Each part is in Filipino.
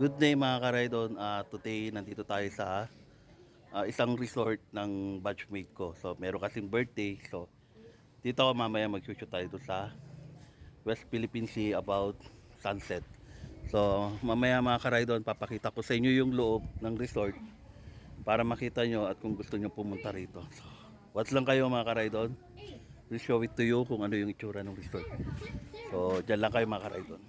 Good day mga karaydon. Ah, today nandito tayo sa ah, isang resort ng batchmate ko. So meron kasing birthday. So dito ako mamaya mag-shoot tayo sa West Philippine Sea about sunset. So mamaya mga karaydon papakita ko sa inyo yung loob ng resort para makita nyo at kung gusto nyo pumunta rito. So watch lang kayo mga karaydon. We'll show it to you kung ano yung itsura ng resort. So dyan lang kayo mga karaydon.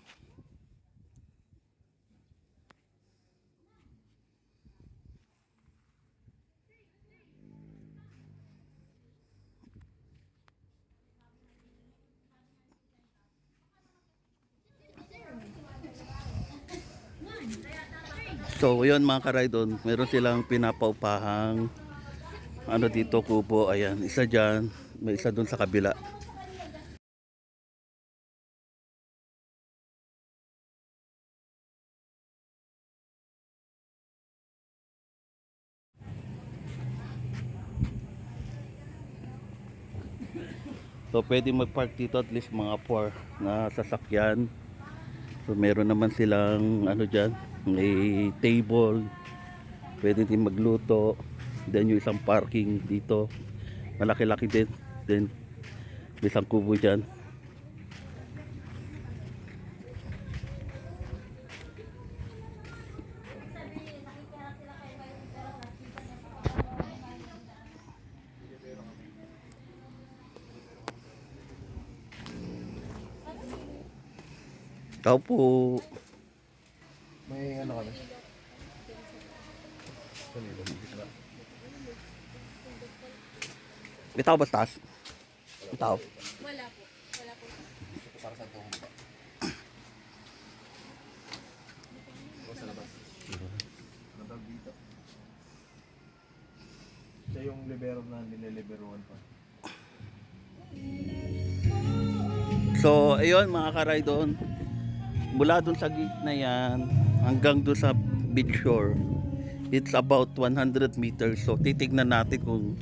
So, yun mga karaydon, meron silang pinapaupahang ano dito kubo, ayan, isa dyan, may isa dun sa kabila. So, pwede mag-park dito at least mga 4 na sasakyan. So, meron naman silang ano dyan, may table, pwede din magluto. Then yung isang parking dito, malaki-laki din. Then may isang kubo dyan. Tao po. May ano kami? Kanilo, gitna. May tao ba sa taas? May tao. Wala po. Wala po. Para sa tuhong ba? O sa labas? Nabag dito. Siya yung libero na nililiberuan pa. So, ayun mga karaydon. Mula dun sa gate na yan hanggang dun sa beach shore. It's about 100 meters. So, titignan natin kung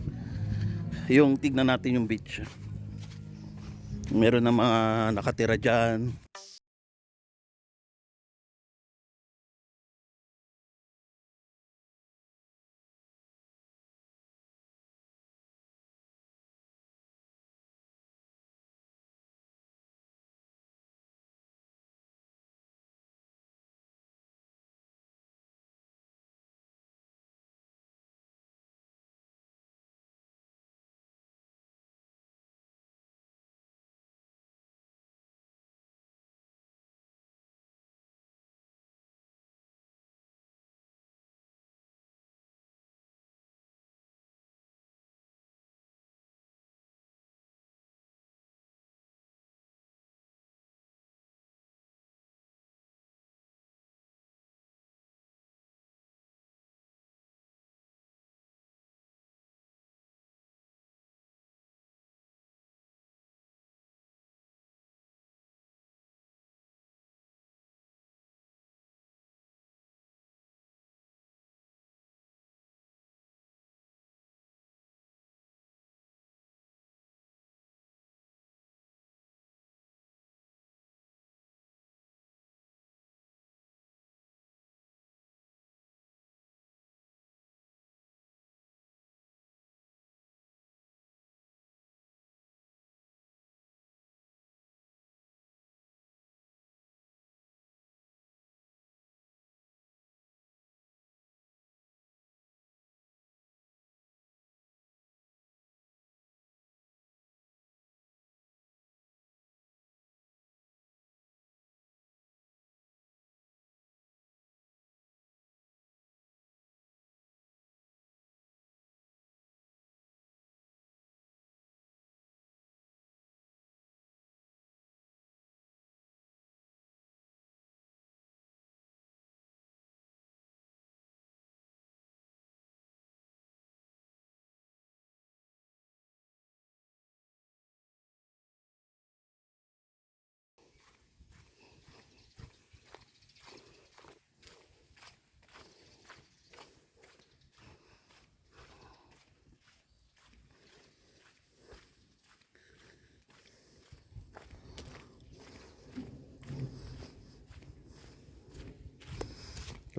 yung tignan natin yung beach. Meron na mga nakatira dyan.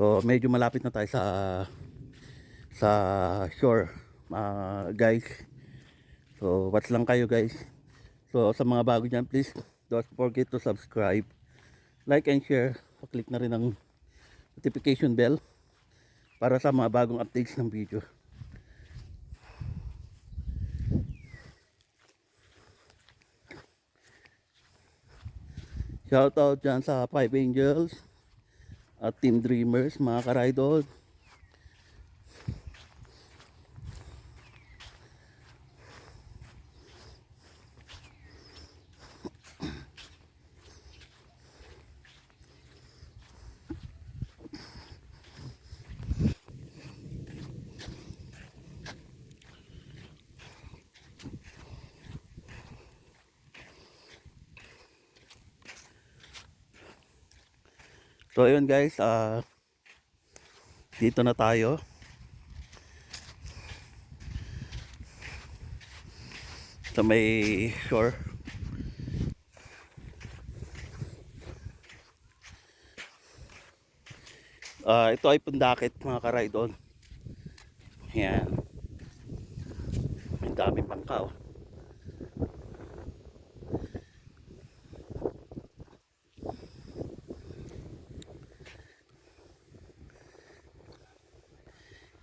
So medyo malapit na tayo sa sa shore mga guys. So watch lang kayo guys. So sa mga bago dyan please don't forget to subscribe, like and share. Pa-click na rin ang notification bell para sa mga bagong updates ng video. Shoutout dyan sa Five Angels at Team Dreamers, mga karaidol. So ayun guys, ah dito na tayo. Sa may shore. Ah, ito ay pundakit mga karaidon. Yan. Ang daming bangka oh.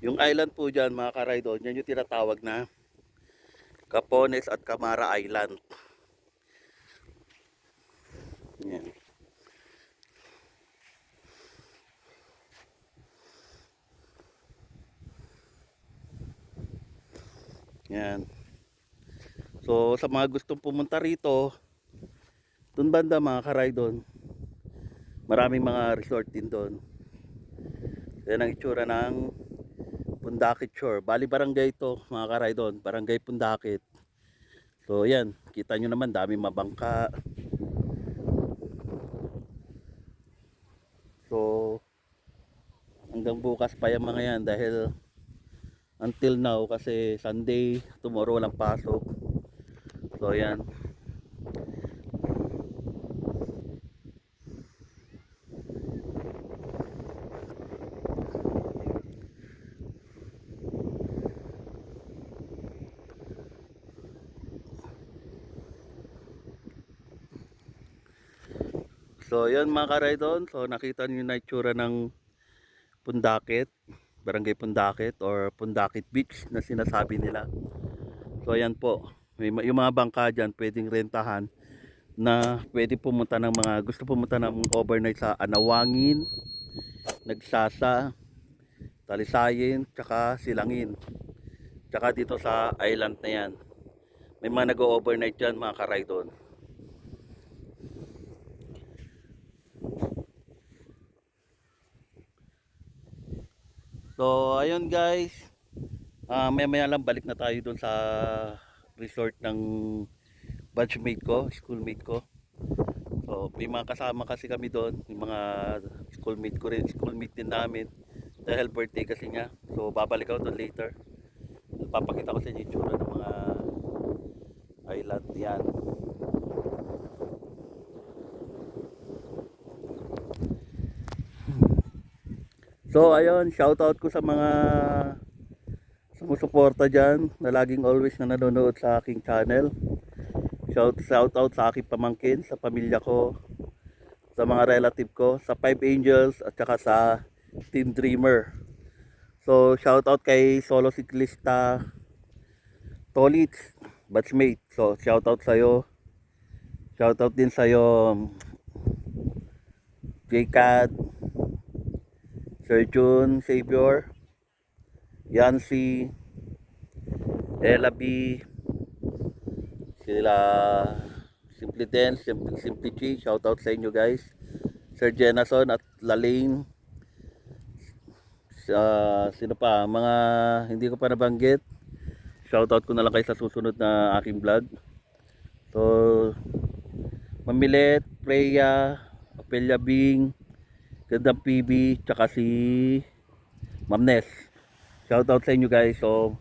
Yung island po dyan mga karaydon, yan yung tinatawag na Capones at Camara Island. Yan. Yan. So sa mga gustong pumunta rito, dun banda mga karaydon, maraming mga resort din doon. Yan ang itsura ng Pundakit Shore. Bali barangay ito mga karaydon. Barangay Pundakit. So yan. Kita nyo naman dami mabangka. So hanggang bukas pa yung mga yan dahil until now kasi Sunday, tomorrow walang pasok. So yan. So yan mga karaydon, so nakita niyo na itsura ng Pundakit, Barangay Pundakit or Pundakit Beach na sinasabi nila. So ayan po, yung mga bangka dyan pwedeng rentahan na pwede pumunta ng mga gusto pumunta ng overnight sa Anawangin, Nagsasa, Talisayin, tsaka Silangin. Tsaka dito sa island na yan. May mga nag-overnight dyan mga karaydon. So, ayun guys. Ah, maya maya lang balik na tayo doon sa resort ng batchmate ko, schoolmate ko. So, may mga kasama kasi kami doon, yung mga schoolmate ko rin, schoolmate din namin. Dahil birthday kasi niya. So, babalik ako doon later. Papakita ko sa inyo yung ng mga island yan. So ayun, shoutout ko sa mga sumusuporta dyan na laging always na nanonood sa aking channel. Shout, shoutout sa aking pamangkin, sa pamilya ko, sa mga relative ko, sa Five Angels at saka sa Team Dreamer. So shoutout kay solo siklista Tolits, batchmate. So shoutout sa'yo. Shoutout din sa'yo JCAD, Sir June Savior, Yancy, Ella B, sila Simply Den, Simply, Simply G, shoutout sa inyo guys. Sir Jenason at Lalaine. Sa, sino pa, mga hindi ko pa nabanggit. Shoutout ko na lang kayo sa susunod na aking vlog. So, Mamilet, Freya, Apelia Bing, Gandang PB, tsaka si Ma'am Ness. Shoutout sa inyo guys. So,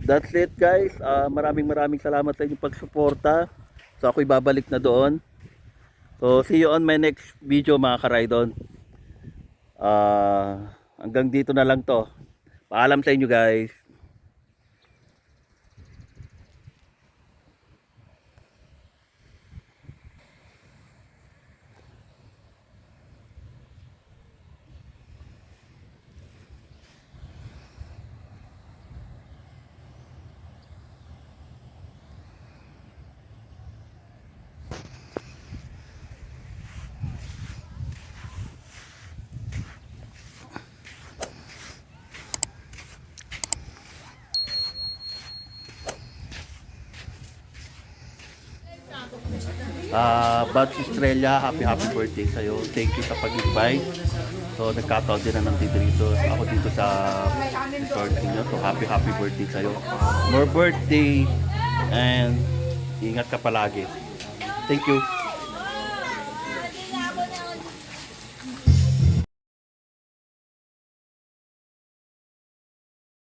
that's it guys. Ah, maraming maraming salamat sa inyong pagsuporta. So, ako'y babalik na doon. So, see you on my next video mga karaydon. Ah, hanggang dito na lang to. Paalam sa inyo guys. Ah, Buds Estrella, happy happy birthday sa'yo. Thank you sa pag-invite. So, nagkataon din na nandito dito. Ako dito sa resort ninyo. So, happy happy birthday sa'yo. More birthday and ingat ka palagi. Thank you.